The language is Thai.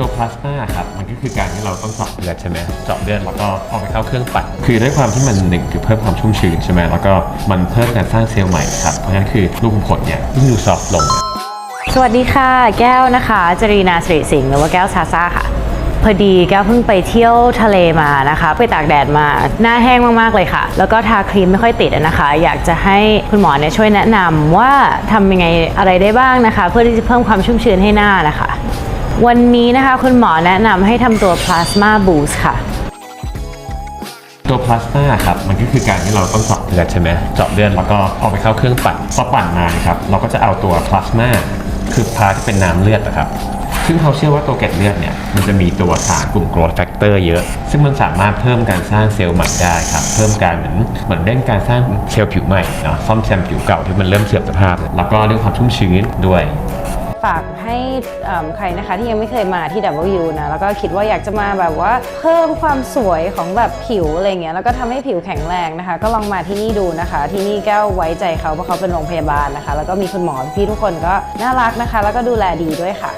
ตัวพลาสมาครับมันก็คือการที่เราต้องเจาะเลือดใช่ไหมเจาะเลือดแล้วก็เอาไปเข้าเครื่องปั่นคือด้วยความที่มันหนึ่งคือเพิ่มความชุ่มชื้นใช่ไหมแล้วก็มันเพิ่มการสร้างเซลล์ใหม่ครับเพราะฉะนั้นคือลูกขุมขนเนี่ยยิ่งดูซอฟต์ลง สวัสดีค่ะ แก้วนะคะจรีนาสิริสิงห์หรือว่าแก้วซาซ่าค่ะพอดีแก้วเพิ่งไปเที่ยวทะเลมานะคะ ไปตากแดดมาหน้าแห้งมากๆเลยค่ะ แล้วก็ทาครีมไม่ค่อยติดอะนะคะ อยากจะให้คุณหมอเนี่ยช่วยแนะนำว่าทำยังไงอะไรได้บ้างนะคะ เพื่อที่จะเพิ่มความชุ่มชื้นให้หน้านะคะ วันนี้นะคะคุณหมอแนะนำให้ทำตัว Plasma Boost ค่ะ ตัวพลาสมาครับมันก็คือการที่เราต้องเจาะเลือดใช่ไหมเจาะเลือดแล้วก็เอาไปเข้าเครื่องปั่นพอปั่นมาครับเราก็จะเอาตัวพลาสมาคือพาที่เป็นน้ำเลือดนะครับ ซึ่งเขาเชื่อว่าตัวเกล็ดเลือดเนี่ยมันจะมีตัวสารกลุ่ม growth factor เยอะ ซึ่งมันสามารถเพิ่มการสร้างเซลล์ใหม่ได้ครับ เพิ่มการเหมือนเหมือนเร่งการสร้างเซลล์ผิวใหม่เนาะซ่อมแซมผิวเก่าที่มันเริ่มเสื่อมสภาพ แล้วก็เรื่องความชุ่มชื้นด้วย ฝากให้ใครนะคะที่ยังไม่เคยมาที่ W นะแล้วก็คิดว่าอยากจะมาแบบว่าเพิ่มความสวยของแบบผิวอะไรเงี้ยแล้วก็ทำให้ผิวแข็งแรงนะคะ ก็ลองมาที่นี่ดูนะคะ ที่นี่แก้วไว้ใจเขาเพราะเขาเป็นโรงพยาบาลนะคะ แล้วก็มีคุณหมอพี่ทุกคนก็น่ารักนะคะ แล้วก็ดูแลดีด้วยค่ะ